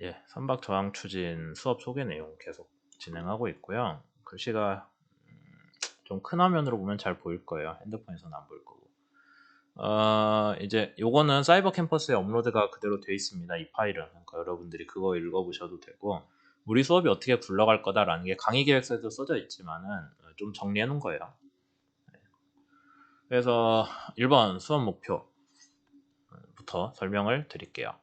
예, 선박 저항 추진 수업 소개 내용 계속 진행하고 있고요. 글씨가 음, 좀큰 화면으로 보면 잘 보일 거예요. 핸드폰에서는 안 보일 거고. 어, 이제 요거는 사이버 캠퍼스에 업로드가 그대로 되어 있습니다. 이 파일은. 그러니까 여러분들이 그거 읽어보셔도 되고 우리 수업이 어떻게 굴러갈 거다라는 게 강의 계획서에도 써져 있지만은 좀 정리해 놓은 거예요. 네. 그래서 1번 수업 목표 부터 설명을 드릴게요.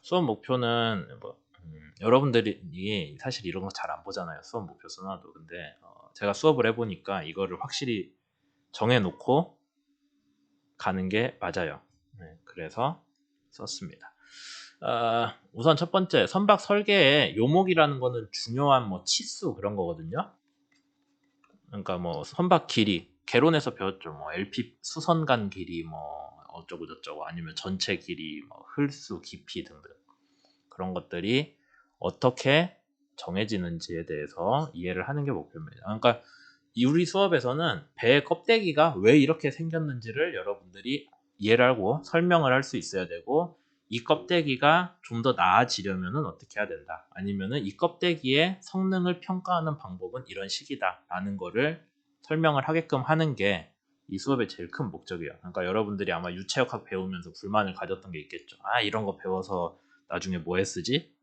수업 목표는 뭐 음, 여러분들이 사실 이런 거 잘 안 보잖아요. 수업 목표 써놔도 근데 어, 제가 수업을 해보니까 이거를 확실히 정해놓고 가는 게 맞아요. 네, 그래서 썼습니다. 어, 우선 첫 번째 선박 설계에 요목이라는 거는 중요한 뭐 치수 그런 거거든요. 그러니까 뭐 선박 길이 개론에서 배웠죠. 뭐 LP 수선간 길이 뭐 어쩌고 저쩌고 아니면 전체 길이 뭐 흘수 깊이 등등 그런 것들이 어떻게 정해지는지에 대해서 이해를 하는 게 목표입니다. 그러니까 우리 수업에서는 배의 껍데기가 왜 이렇게 생겼는지를 여러분들이 이해를 하고 설명을 할 수 있어야 되고 이 껍데기가 좀 더 나아지려면 어떻게 해야 된다. 아니면은 이 껍데기의 성능을 평가하는 방법은 이런 식이다 라는 거를 설명을 하게끔 하는 게 이 수업의 제일 큰 목적이에요. 그러니까 여러분들이 아마 유체역학 배우면서 불만을 가졌던 게 있겠죠. 아 이런 거 배워서 나중에 뭐에 쓰지?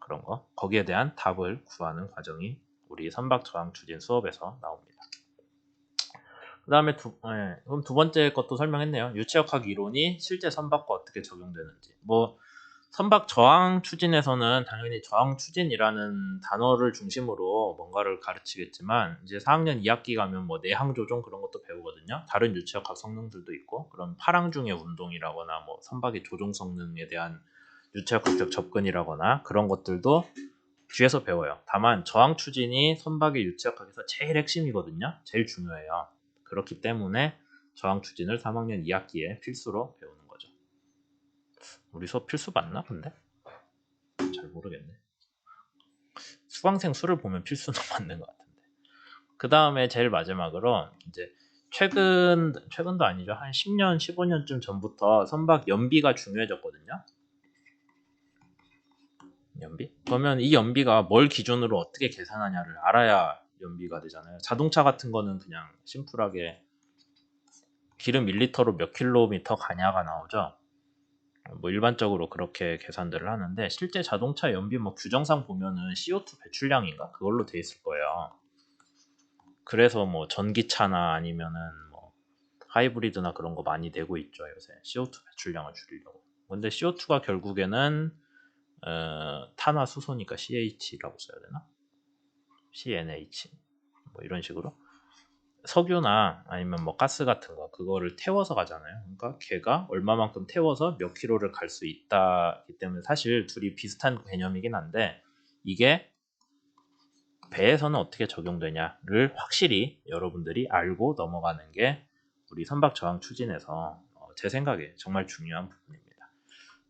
그런 거. 거기에 대한 답을 구하는 과정이 우리 선박 저항 추진 수업에서 나옵니다. 그 다음에 두, 네, 두 번째 것도 설명했네요. 유체역학 이론이 실제 선박과 어떻게 적용되는지. 뭐, 선박 저항 추진에서는 당연히 저항 추진이라는 단어를 중심으로 뭔가를 가르치겠지만, 이제 4학년 2학기 가면 뭐 내항 조종 그런 것도 배우거든요. 다른 유체역학 성능들도 있고, 그런 파랑 중의 운동이라거나 뭐 선박의 조종 성능에 대한 유체역학적 접근이라거나 그런 것들도 뒤에서 배워요. 다만 저항 추진이 선박의 유체역학에서 제일 핵심이거든요. 제일 중요해요. 그렇기 때문에 저항 추진을 3학년 2학기에 필수로 배우는. 우리 수업 필수 맞나 근데? 잘 모르겠네. 수강생 수를 보면 필수는 맞는 것 같은데. 그 다음에 제일 마지막으로 이제 최근 최근도 아니죠 한 10년 15년쯤 전부터 선박 연비가 중요해졌거든요. 연비? 그러면 이 연비가 뭘 기준으로 어떻게 계산하냐를 알아야 연비가 되잖아요. 자동차 같은 거는 그냥 심플하게 기름 1리터로 몇 킬로미터 가냐가 나오죠. 뭐 일반적으로 그렇게 계산들을 하는데 실제 자동차 연비 뭐 규정상 보면은 CO2 배출량인가 그걸로 돼 있을 거예요. 그래서 뭐 전기차나 아니면은 뭐 하이브리드나 그런 거 많이 내고 있죠 요새 CO2 배출량을 줄이려고. 근데 CO2가 결국에는 어, 탄화수소니까 CH라고 써야 되나? CNH 뭐 이런 식으로 석유나 아니면 뭐 가스 같은 거 그거를 태워서 가잖아요. 그러니까 걔가 얼마만큼 태워서 몇 킬로를 갈 수 있다기 때문에 사실 둘이 비슷한 개념이긴 한데 이게 배에서는 어떻게 적용되냐를 확실히 여러분들이 알고 넘어가는 게 우리 선박 저항 추진에서 어, 제 생각에 정말 중요한 부분입니다.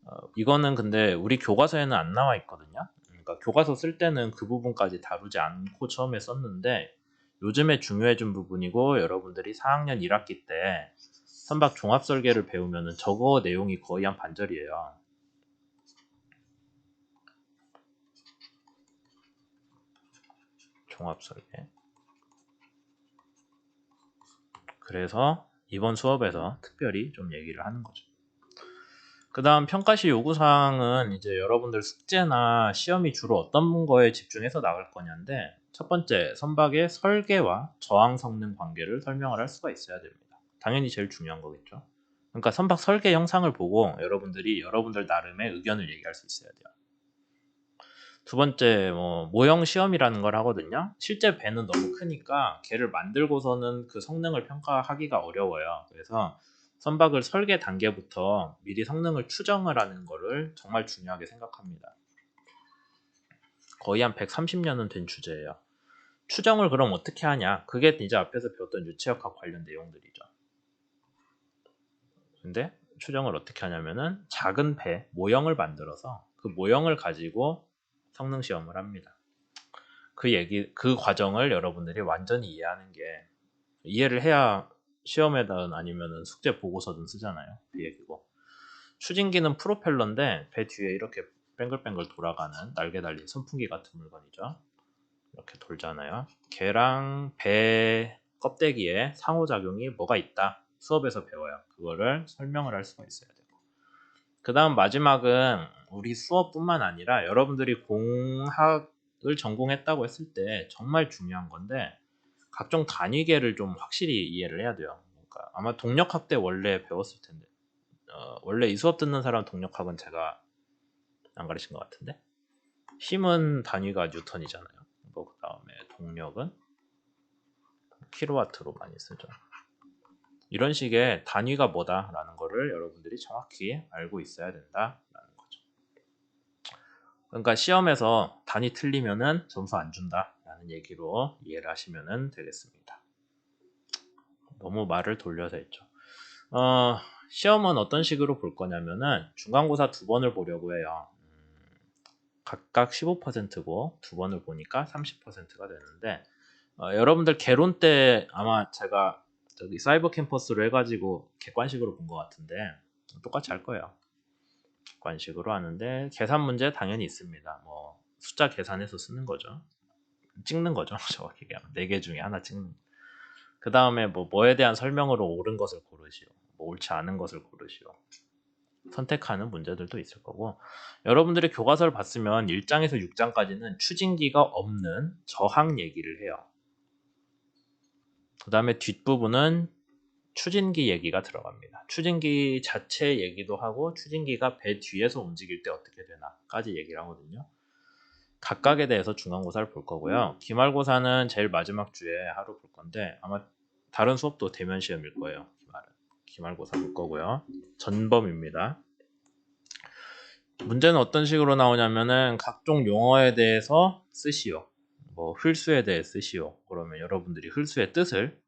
어, 이거는 근데 우리 교과서에는 안 나와 있거든요. 그러니까 교과서 쓸 때는 그 부분까지 다루지 않고 처음에 썼는데 요즘에 중요해진 부분이고 여러분들이 4학년 1학기 때 선박 종합 설계를 배우면은 저거 내용이 거의 한 반절이에요. 종합 설계. 그래서 이번 수업에서 특별히 좀 얘기를 하는 거죠. 그 다음 평가시 요구사항은 이제 여러분들 숙제나 시험이 주로 어떤 거에 집중해서 나갈 거냐인데 첫 번째, 선박의 설계와 저항 성능 관계를 설명을 할 수가 있어야 됩니다. 당연히 제일 중요한 거겠죠. 그러니까 선박 설계 영상을 보고 여러분들이 여러분들 나름의 의견을 얘기할 수 있어야 돼요. 두 번째, 뭐 모형 시험이라는 걸 하거든요. 실제 배는 너무 크니까 걔를 만들고서는 그 성능을 평가하기가 어려워요. 그래서 선박을 설계 단계부터 미리 성능을 추정을 하는 것을 정말 중요하게 생각합니다. 거의 한 130년은 된 주제예요. 추정을 그럼 어떻게 하냐? 그게 이제 앞에서 배웠던 유체역학 관련 내용들이죠. 근데 추정을 어떻게 하냐면은 작은 배 모형을 만들어서 그 모형을 가지고 성능 시험을 합니다. 그 얘기 그 과정을 여러분들이 완전히 이해하는 게 이해를 해야 시험에든 아니면 숙제 보고서든 쓰잖아요. 그 얘기고. 추진기는 프로펠러인데 배 뒤에 이렇게 뱅글뱅글 돌아가는 날개 달린 선풍기 같은 물건이죠. 이렇게 돌잖아요. 개랑 배 껍데기에 상호작용이 뭐가 있다. 수업에서 배워요. 그거를 설명을 할 수가 있어야 되고. 그 다음 마지막은 우리 수업뿐만 아니라 여러분들이 공학을 전공했다고 했을 때 정말 중요한 건데 각종 단위계를 좀 확실히 이해를 해야 돼요. 그러니까 아마 동력학 때 원래 배웠을 텐데 어, 원래 이 수업 듣는 사람 동력학은 제가 안 가르친 것 같은데 힘은 단위가 뉴턴이잖아요. 동력은 킬로와트로 많이 쓰죠. 이런 식의 단위가 뭐다라는 거를 여러분들이 정확히 알고 있어야 된다라는 거죠. 그러니까 시험에서 단위 틀리면은 점수 안 준다라는 얘기로 이해를 하시면 되겠습니다. 너무 말을 돌려서 했죠. 어, 시험은 어떤 식으로 볼 거냐면은 중간고사 두 번을 보려고 해요. 음, 각각 15%고 두 번을 보니까 30%가 되는데 어, 여러분들 개론 때 아마 제가 저기 사이버 캠퍼스로 해가지고 객관식으로 본 것 같은데 똑같이 할 거예요. 객관식으로 하는데 계산 문제 당연히 있습니다. 뭐 숫자 계산해서 쓰는 거죠. 찍는 거죠. 정확히 얘기하면 네 개 중에 하나 찍는. 그 다음에 뭐 뭐에 대한 설명으로 옳은 것을 고르시오. 뭐 옳지 않은 것을 고르시오. 선택하는 문제들도 있을 거고 여러분들이 교과서를 봤으면 1장에서 6장까지는 추진기가 없는 저항 얘기를 해요. 그 다음에 뒷부분은 추진기 얘기가 들어갑니다. 추진기 자체 얘기도 하고 추진기가 배 뒤에서 움직일 때 어떻게 되나까지 얘기를 하거든요. 각각에 대해서 중간고사를 볼 거고요. 기말고사는 제일 마지막 주에 하루 볼 건데 아마 다른 수업도 대면 시험일 거예요. 기말은 기말고사 볼 거고요. 전범입니다. 문제는 어떤 식으로 나오냐면은 각종 용어에 대해서 쓰시오. 뭐 흘수에 대해 쓰시오. 그러면 여러분들이 흘수의 뜻을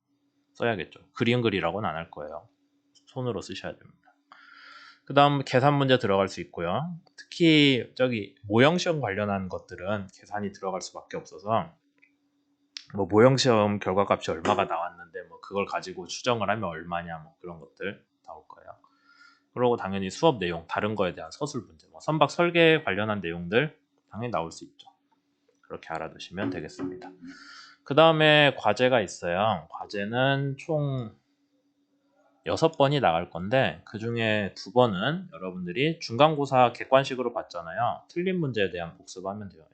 써야겠죠. 그림 그리라고는 안 할 거예요. 손으로 쓰셔야 됩니다. 그 다음 계산 문제 들어갈 수 있고요. 특히 저기 모형 시험 관련한 것들은 계산이 들어갈 수밖에 없어서 뭐 모형 시험 결과값이 얼마가 나왔는데 뭐 그걸 가지고 추정을 하면 얼마냐 뭐 그런 것들 나올 거예요. 그리고 당연히 수업 내용 다른 거에 대한 서술 문제, 뭐 선박 설계 관련한 내용들 당연히 나올 수 있죠. 그렇게 알아두시면 되겠습니다. 그 다음에 과제가 있어요. 과제는 총 6번이 나갈 건데 그 중에 두 번은 여러분들이 중간고사 객관식으로 봤잖아요. 틀린 문제에 대한 복습하면 돼요.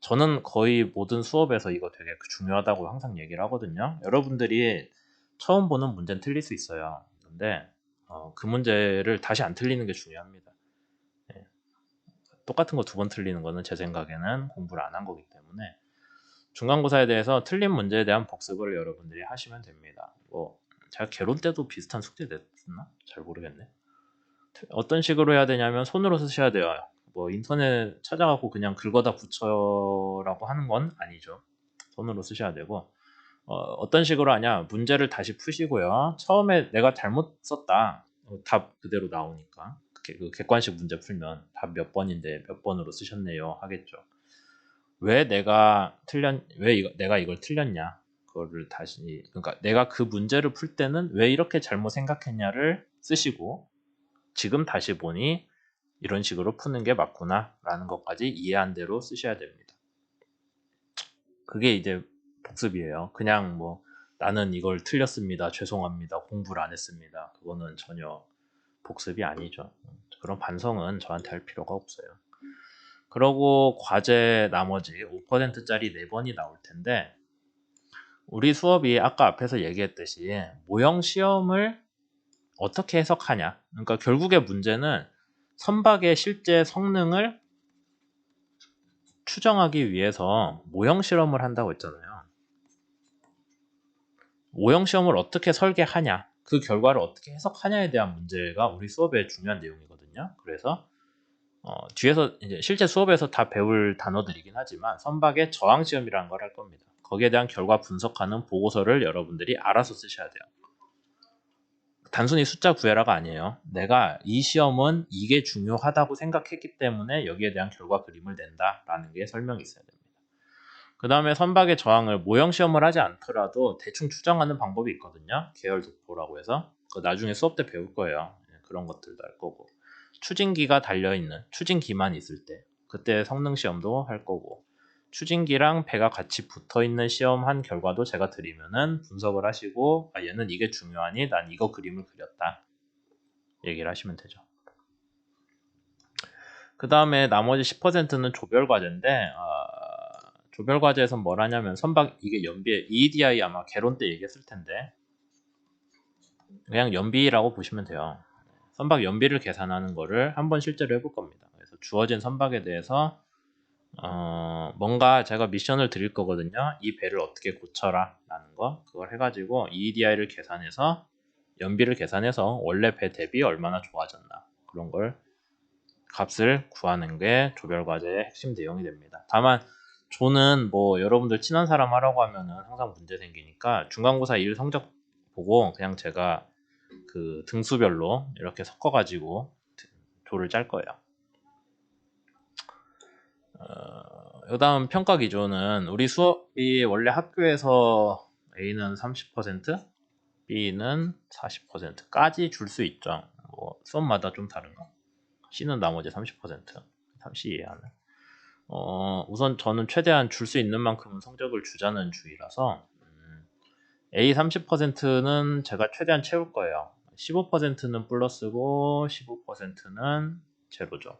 저는 거의 모든 수업에서 이거 되게 중요하다고 항상 얘기를 하거든요. 여러분들이 처음 보는 문제는 틀릴 수 있어요. 근데 어, 그 문제를 다시 안 틀리는 게 중요합니다. 예. 똑같은 거 두 번 틀리는 거는 제 생각에는 공부를 안 한 거기 때문에 중간고사에 대해서 틀린 문제에 대한 복습을 여러분들이 하시면 됩니다. 뭐 제가 개론 때도 비슷한 숙제 냈나? 잘 모르겠네. 어떤 식으로 해야 되냐면 손으로 쓰셔야 돼요. 뭐 인터넷 찾아갖고 그냥 긁어다 붙여라고 하는 건 아니죠. 손으로 쓰셔야 되고 어, 떤 식으로 하냐 문제를 다시 푸시고요. 처음에 내가 잘못 썼다 어, 답 그대로 나오니까 그 객관식 문제 풀면 답 몇 번인데 몇 번으로 쓰셨네요 하겠죠. 왜 내가 틀렸 왜 이거, 내가 이걸 틀렸냐 그거를 다시 그러니까 내가 그 문제를 풀 때는 왜 이렇게 잘못 생각했냐를 쓰시고 지금 다시 보니 이런 식으로 푸는 게 맞구나 라는 것까지 이해한 대로 쓰셔야 됩니다. 그게 이제 복습이에요. 그냥 뭐 나는 이걸 틀렸습니다. 죄송합니다. 공부를 안 했습니다. 그거는 전혀 복습이 아니죠. 그런 반성은 저한테 할 필요가 없어요. 그러고 과제 나머지 5%짜리 4번이 나올 텐데 우리 수업이 아까 앞에서 얘기했듯이 모형 시험을 어떻게 해석하냐. 그러니까 결국의 문제는 선박의 실제 성능을 추정하기 위해서 모형 실험을 한다고 했잖아요. 모형 시험을 어떻게 설계하냐, 그 결과를 어떻게 해석하냐에 대한 문제가 우리 수업의 중요한 내용이거든요. 그래서 어, 뒤에서 이제 실제 수업에서 다 배울 단어들이긴 하지만 선박의 저항 시험이라는 걸 할 겁니다. 거기에 대한 결과 분석하는 보고서를 여러분들이 알아서 쓰셔야 돼요. 단순히 숫자 구해라가 아니에요. 내가 이 시험은 이게 중요하다고 생각했기 때문에 여기에 대한 결과 그림을 낸다라는 게 설명이 있어야 됩니다. 그 다음에 선박의 저항을 모형 시험을 하지 않더라도 대충 추정하는 방법이 있거든요. 계열 독보라고 해서 그 나중에 수업 때 배울 거예요. 예, 그런 것들도 할 거고 추진기가 달려 있는 추진기만 있을 때 그때 성능 시험도 할 거고 추진기랑 배가 같이 붙어 있는 시험 한 결과도 제가 드리면은 분석을 하시고 아 얘는 이게 중요하니 난 이거 그림을 그렸다 얘기를 하시면 되죠. 그 다음에 나머지 10%는 조별 과제인데 아, 조별 과제에서 뭘 하냐면 선박 이게 연비 EDI 아마 개론 때 얘기했을 텐데 그냥 연비라고 보시면 돼요. 선박 연비를 계산하는 거를 한번 실제로 해볼 겁니다. 그래서 주어진 선박에 대해서 어, 뭔가 제가 미션을 드릴 거거든요. 이 배를 어떻게 고쳐라 라는 거 그걸 해가지고 EDI를 계산해서 연비를 계산해서 원래 배 대비 얼마나 좋아졌나 그런 걸 값을 구하는 게 조별 과제의 핵심 내용이 됩니다. 다만 조는 뭐 여러분들 친한 사람 하라고 하면은 항상 문제 생기니까 중간고사 1 성적 보고 그냥 제가 그 등수별로 이렇게 섞어가지고 조를 짤 거예요. 어, 그 다음 평가 기조는 우리 수업이 원래 학교에서 A는 30%, B는 40%까지 줄 수 있죠. 뭐 수업마다 좀 다른가. C는 나머지 30%, 30 이하는. 어, 우선 저는 최대한 줄 수 있는 만큼은 성적을 주자는 주의라서 음, A 30%는 제가 최대한 채울 거예요. 15%는 플러스고 15%는 제로죠.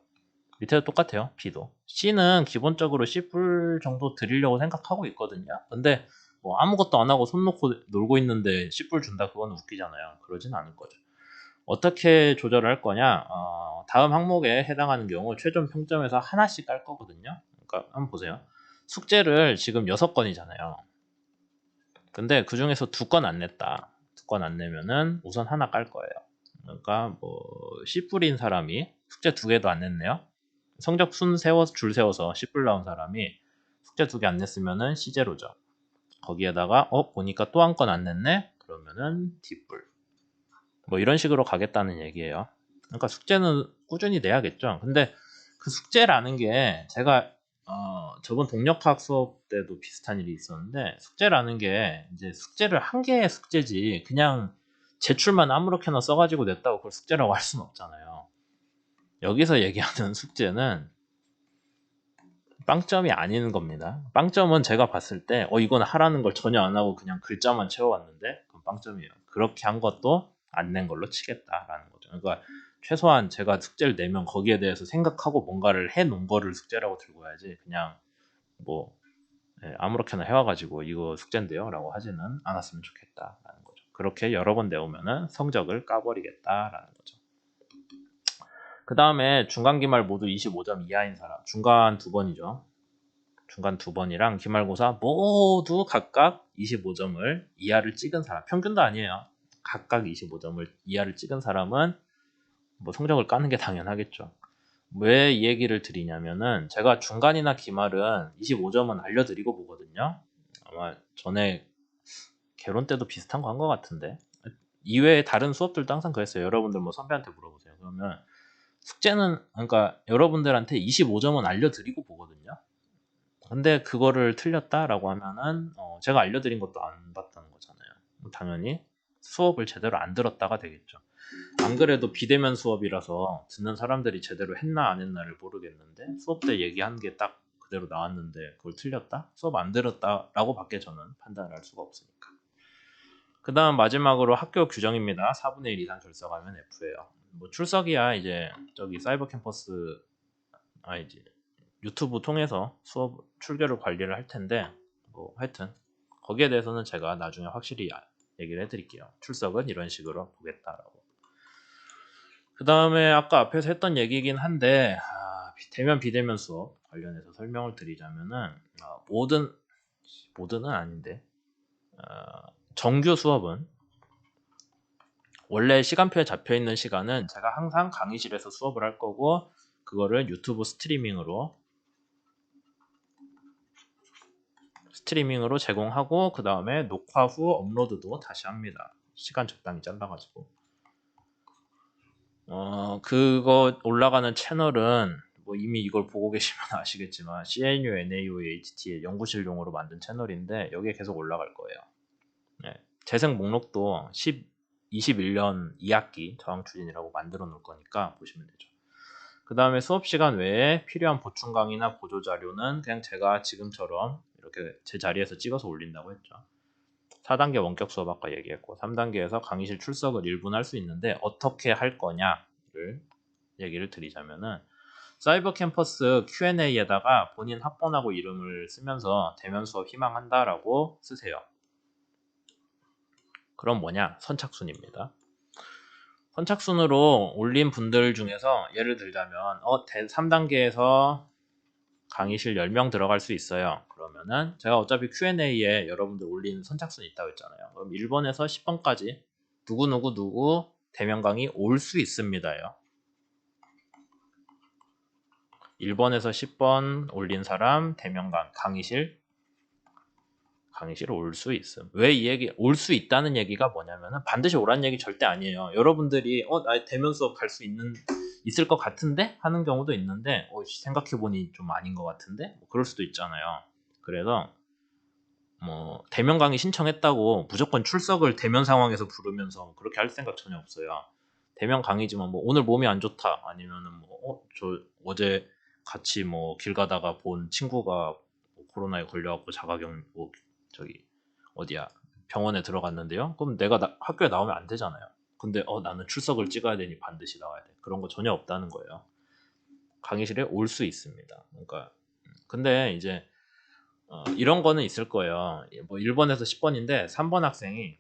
밑에도 똑같아요. B도. C는 기본적으로 C뿔 정도 드리려고 생각하고 있거든요. 근데 뭐 아무것도 안 하고 손 놓고 놀고 있는데 C뿔 준다 그건 웃기잖아요. 그러진 않을 거죠. 어떻게 조절을 할 거냐? 어, 다음 항목에 해당하는 경우 최종 평점에서 하나씩 깔 거거든요. 그러니까 한번 보세요. 숙제를 지금 6건이잖아요. 근데 그 중에서 두건안 냈다. 두건안 내면은 우선 하나 깔 거예요. 그러니까 뭐 C뿔인 사람이 숙제 두 개도 안 냈네요. 성적 순 세워서 줄 세워서 C뿔 나온 사람이 숙제 두개안 냈으면은 C제로죠. 거기에다가 어 보니까 또 한 건 안 냈네. 그러면은 D뿔. 뭐 이런 식으로 가겠다는 얘기예요. 그러니까 숙제는 꾸준히 내야겠죠. 근데 그 숙제라는 게 제가 어, 저번 동력학 수업 때도 비슷한 일이 있었는데 숙제라는 게 이제 숙제를 한 개의 숙제지 그냥 제출만 아무렇게나 써가지고 냈다고 그걸 숙제라고 할 수는 없잖아요. 여기서 얘기하는 숙제는 빵점이 아닌 겁니다. 빵점은 제가 봤을 때, 어, 이건 하라는 걸 전혀 안 하고 그냥 글자만 채워왔는데, 그건 빵점이에요. 그렇게 한 것도 안 낸 걸로 치겠다라는 거죠. 그러니까 최소한 제가 숙제를 내면 거기에 대해서 생각하고 뭔가를 해 놓은 거를 숙제라고 들고 와야지, 그냥 뭐, 예, 아무렇게나 해와가지고 이거 숙제인데요? 라고 하지는 않았으면 좋겠다라는 거죠. 그렇게 여러 번 내오면은 성적을 까버리겠다라는 거죠. 그 다음에 중간 기말 모두 25점 이하인 사람 중간 두 번이죠 중간 두 번이랑 기말고사 모두 각각 25점을 이하를 찍은 사람 평균도 아니에요 각각 25점을 이하를 찍은 사람은 뭐 성적을 까는 게 당연하겠죠. 왜 이 얘기를 드리냐면은 제가 중간이나 기말은 25점은 알려드리고 보거든요. 아마 전에 개론 때도 비슷한 거 한 것 같은데. 이외에 다른 수업들도 항상 그랬어요. 여러분들 뭐 선배한테 물어보세요. 그러면 숙제는 그러니까 여러분들한테 25점은 알려드리고 보거든요. 근데 그거를 틀렸다라고 하면은 어, 제가 알려드린 것도 안 봤다는 거잖아요. 당연히 수업을 제대로 안 들었다가 되겠죠. 안 그래도 비대면 수업이라서 듣는 사람들이 제대로 했나 안 했나를 모르겠는데 수업 때 얘기한 게 딱 그대로 나왔는데 그걸 틀렸다? 수업 안 들었다라고 밖에 저는 판단을 할 수가 없으니까. 그 다음 마지막으로 학교 규정입니다. 4분의 1 이상 결석하면 F예요. 뭐 출석이야 이제 저기 사이버 캠퍼스 아 이제 유튜브 통해서 수업 출결을 관리를 할 텐데 뭐 하여튼 거기에 대해서는 제가 나중에 확실히 얘기를 해드릴게요. 출석은 이런 식으로 보겠다라고. 그 다음에 아까 앞에서 했던 얘기긴 한데 아, 대면 비대면 수업 관련해서 설명을 드리자면은 아, 모든 모든은 아닌데 아, 정규 수업은 원래 시간표에 잡혀 있는 시간은 제가 항상 강의실에서 수업을 할 거고 그거를 유튜브 스트리밍으로 스트리밍으로 제공하고 그 다음에 녹화 후 업로드도 다시 합니다. 시간 적당히 잘라가지고 어 그거 올라가는 채널은 뭐 이미 이걸 보고 계시면 아시겠지만 CNU, NAU, HT의 연구실용으로 만든 채널인데 여기에 계속 올라갈 거예요. 네. 재생 목록도 10 21년 2학기 저항 추진이라고 만들어 놓을 거니까 보시면 되죠. 그 다음에 수업 시간 외에 필요한 보충 강의나 보조 자료는 그냥 제가 지금처럼 이렇게 제 자리에서 찍어서 올린다고 했죠. 4단계 원격 수업 아까 얘기했고 3단계에서 강의실 출석을 일부는 할수 있는데 어떻게 할 거냐를 얘기를 드리자면은 사이버 캠퍼스 Q&A에다가 본인 학번하고 이름을 쓰면서 대면 수업 희망한다라고 쓰세요. 그럼 뭐냐? 선착순입니다. 선착순으로 올린 분들 중에서 예를 들자면 어 3단계에서 강의실 10명 들어갈 수 있어요. 그러면은 제가 어차피 Q&A에 여러분들 올린 선착순 있다고 했잖아요. 그럼 1번에서 10번까지 누구누구 누구 대면 강의 올 수 있습니다요. 1번에서 10번 올린 사람 대면 강, 강의실 강의실 올 수 있음. 왜 이 얘기 올 수 있다는 얘기가 뭐냐면은 반드시 오라는 얘기 절대 아니에요. 여러분들이 어나 대면 수업 갈 수 있는 있을 것 같은데 하는 경우도 있는데 어, 생각해 보니 좀 아닌 것 같은데 뭐 그럴 수도 있잖아요. 그래서 뭐 대면 강의 신청했다고 무조건 출석을 대면 상황에서 부르면서 그렇게 할 생각 전혀 없어요. 대면 강의지만 뭐 오늘 몸이 안 좋다 아니면은 뭐저 어, 어제 같이 뭐 길 가다가 본 친구가 뭐 코로나에 걸려갖고 자가격 뭐 저기 어디야 병원에 들어갔는데요. 그럼 내가 나, 학교에 나오면 안 되잖아요. 근데 어 나는 출석을 찍어야 되니 반드시 나와야 돼. 그런 거 전혀 없다는 거예요. 강의실에 올 수 있습니다. 그러니까 근데 이제 어, 이런 거는 있을 거예요. 뭐 1번에서 10번인데 3번 학생이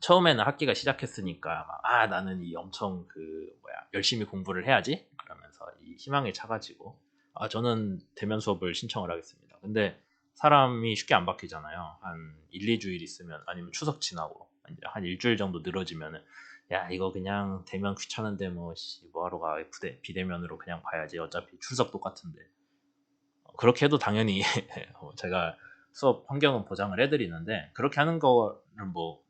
처음에는 학기가 시작했으니까 막, 아 나는 이 엄청 그 뭐야 열심히 공부를 해야지 그러면서 이 희망에 차가지고 아 저는 대면 수업을 신청을 하겠습니다. 근데 사람이 쉽게 안 바뀌잖아요. 한 1, 2주일 있으면 아니면 추석 지나고 한 일주일 정도 늘어지면은 야 이거 그냥 대면 귀찮은데 뭐 뭐하러 가? 부대 비대면으로 그냥 봐야지. 어차피 출석 똑같은데. 어, 그렇게 해도 당연히 어, 제가 수업 환경은 보장을 해드리는데 그렇게 하는 거를 뭐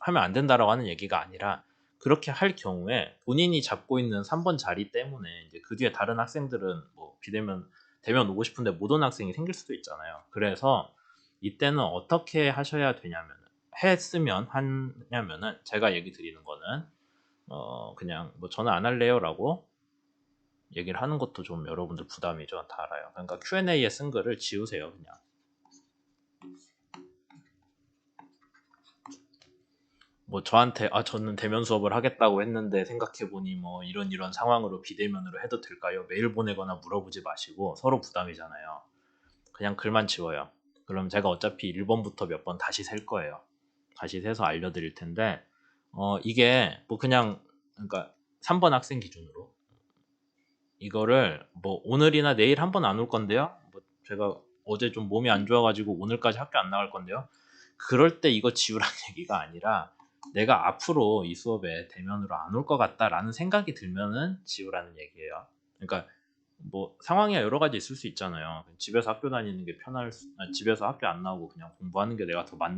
하면 안 된다라고 하는 얘기가 아니라 그렇게 할 경우에 본인이 잡고 있는 3번 자리 때문에 이제 그 뒤에 다른 학생들은 뭐 비대면 대면 오고 싶은데 못 온 학생이 생길 수도 있잖아요. 그래서 이때는 어떻게 하셔야 되냐면 했으면 하냐면은 제가 얘기 드리는 거는 어 그냥 뭐 저는 안 할래요라고 얘기를 하는 것도 좀 여러분들 부담이죠. 다 알아요. 그러니까 Q&A에 쓴 글을 지우세요, 그냥. 뭐 저한테 아 저는 대면 수업을 하겠다고 했는데 생각해 보니 뭐 이런 이런 상황으로 비대면으로 해도 될까요? 메일 보내거나 물어보지 마시고 서로 부담이잖아요. 그냥 글만 지워요. 그럼 제가 어차피 1번부터 몇 번 다시 셀 거예요. 다시 세서 알려드릴 텐데 어 이게 뭐 그냥 그러니까 3번 학생 기준으로 이거를 뭐 오늘이나 내일 한 번 안 올 건데요. 뭐 제가 어제 좀 몸이 안 좋아가지고 오늘까지 학교 안 나갈 건데요. 그럴 때 이거 지우라는 얘기가 아니라 내가 앞으로 이 수업에 대면으로 안 올 것 같다라는 생각이 들면은 지우라는 얘기예요. 그러니까 뭐 상황이 여러 가지 있을 수 있잖아요. 집에서 학교 다니는 게 편할 수, 아, 집에서 학교 안 나오고 그냥 공부하는 게 내가 더 맞,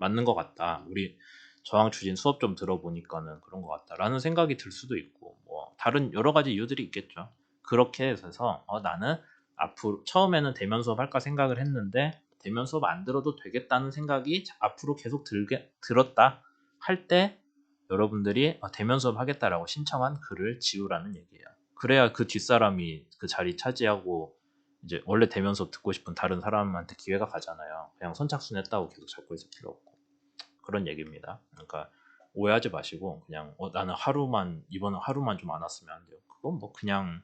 맞는 것 같다. 우리 저항 추진 수업 좀 들어보니까는 그런 것 같다라는 생각이 들 수도 있고 뭐 다른 여러 가지 이유들이 있겠죠. 그렇게 해서 어, 나는 앞으로 처음에는 대면 수업 할까 생각을 했는데 대면 수업 안 들어도 되겠다는 생각이 앞으로 계속 들게 들었다 할 때 여러분들이 어, 대면 수업 하겠다라고 신청한 글을 지우라는 얘기예요. 그래야 그 뒷사람이 그 자리 차지하고 이제 원래 대면 수업 듣고 싶은 다른 사람한테 기회가 가잖아요. 그냥 선착순 했다고 계속 잡고 있을 필요 없고. 그런 얘기입니다. 그러니까 오해하지 마시고 그냥 어, 나는 하루만 이번 하루만 좀 안 왔으면 안 돼요. 그건 뭐 그냥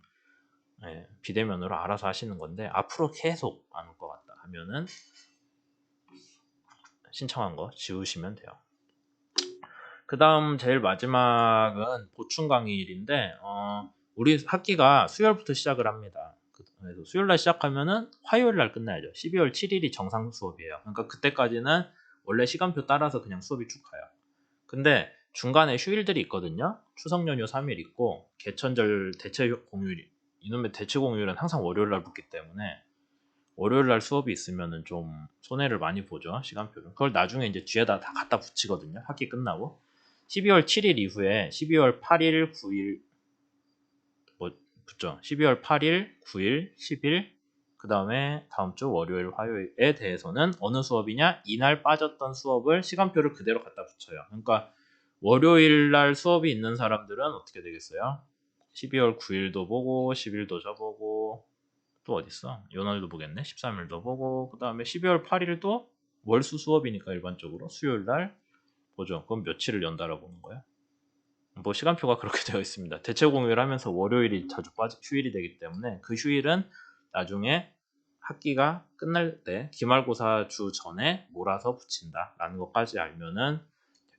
예, 비대면으로 알아서 하시는 건데 앞으로 계속 안 올 것 같다 하면은 신청한 거 지우시면 돼요. 그 다음 제일 마지막은 보충 강의일인데 어, 우리 학기가 수요일부터 시작을 합니다. 그래서 수요일 날 시작하면은 화요일 날 끝나야죠. 12월 7일이 정상 수업이에요. 그러니까 그때까지는 원래 시간표 따라서 그냥 수업이 쭉 가요. 근데 중간에 휴일들이 있거든요. 추석 연휴 3일 있고 개천절 대체 공휴일 이놈의 대체 공휴일은 항상 월요일 날 붙기 때문에 월요일 날 수업이 있으면은 좀 손해를 많이 보죠 시간표를. 그걸 나중에 이제 뒤에다 다 갖다 붙이거든요. 학기 끝나고 12월 7일 이후에 12월 8일, 9일 뭐 붙죠. 12월 8일, 9일, 10일 그 다음에 다음 주 월요일, 화요일에 대해서는 어느 수업이냐? 이날 빠졌던 수업을 시간표를 그대로 갖다 붙여요. 그러니까 월요일 날 수업이 있는 사람들은 어떻게 되겠어요? 12월 9일도 보고 10일도 저보고 또 어딨어? 요날도 보겠네. 13일도 보고 그 다음에 12월 8일도 월수 수업이니까 일반적으로 수요일 날 보죠. 그럼 며칠을 연달아 보는 거야? 뭐 시간표가 그렇게 되어 있습니다. 대체 공휴일 하면서 월요일이 자주 빠지 휴일이 되기 때문에 그 휴일은 나중에 학기가 끝날 때 기말고사 주 전에 몰아서 붙인다 라는 것까지 알면은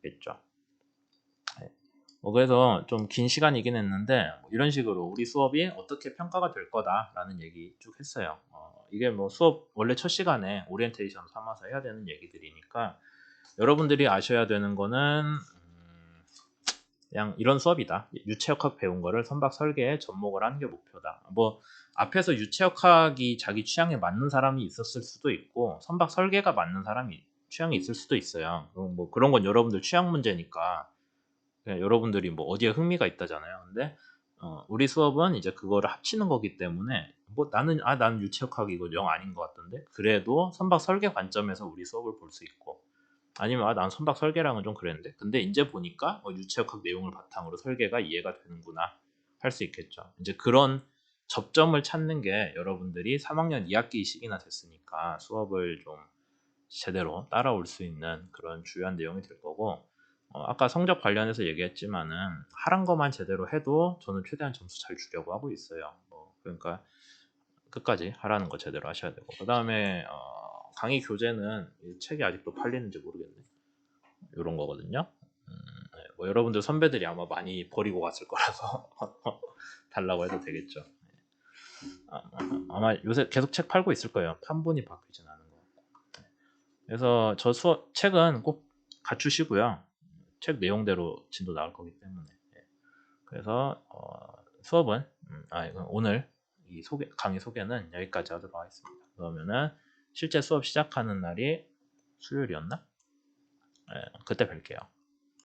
되겠죠. 네. 뭐 그래서 좀 긴 시간이긴 했는데 뭐 이런 식으로 우리 수업이 어떻게 평가가 될 거다 라는 얘기 쭉 했어요. 어, 이게 뭐 수업 원래 첫 시간에 오리엔테이션 삼아서 해야 되는 얘기들이니까 여러분들이 아셔야 되는 거는 음, 그냥 이런 수업이다. 유체역학 배운 거를 선박 설계에 접목을 하는 게 목표다. 뭐 앞에서 유체역학이 자기 취향에 맞는 사람이 있었을 수도 있고 선박 설계가 맞는 사람이 취향이 있을 수도 있어요. 뭐 그런 건 여러분들 취향 문제니까 여러분들이 뭐 어디에 흥미가 있다잖아요. 근데 어, 우리 수업은 이제 그거를 합치는 거기 때문에 뭐 나는 아 나는 유체역학 이거 영 아닌 것 같던데 그래도 선박 설계 관점에서 우리 수업을 볼 수 있고 아니면 아, 난 선박 설계랑은 좀 그랬는데 근데 이제 보니까 어, 유체역학 내용을 바탕으로 설계가 이해가 되는구나 할 수 있겠죠. 이제 그런 접점을 찾는 게 여러분들이 3학년 2학기씩이나 됐으니까 수업을 좀 제대로 따라올 수 있는 그런 주요한 내용이 될 거고 어, 아까 성적 관련해서 얘기했지만은 하란 것만 제대로 해도 저는 최대한 점수 잘 주려고 하고 있어요. 뭐 그러니까 끝까지 하라는 거 제대로 하셔야 되고 그 다음에 어, 강의 교재는 이 책이 아직도 팔리는지 모르겠네. 이런 거거든요. 음, 네, 뭐 여러분들 선배들이 아마 많이 버리고 갔을 거라서 달라고 해도 되겠죠. 아, 아마 요새 계속 책 팔고 있을 거예요. 판본이 바뀌진 않은 것 같고. 그래서 저 수업 책은 꼭 갖추시고요. 책 내용대로 진도 나올 거기 때문에. 예. 그래서 어, 수업은 음, 아 오늘 이 소개 강의 소개는 여기까지 하도록 하겠습니다. 그러면은 실제 수업 시작하는 날이 수요일이었나? 예, 그때 뵐게요.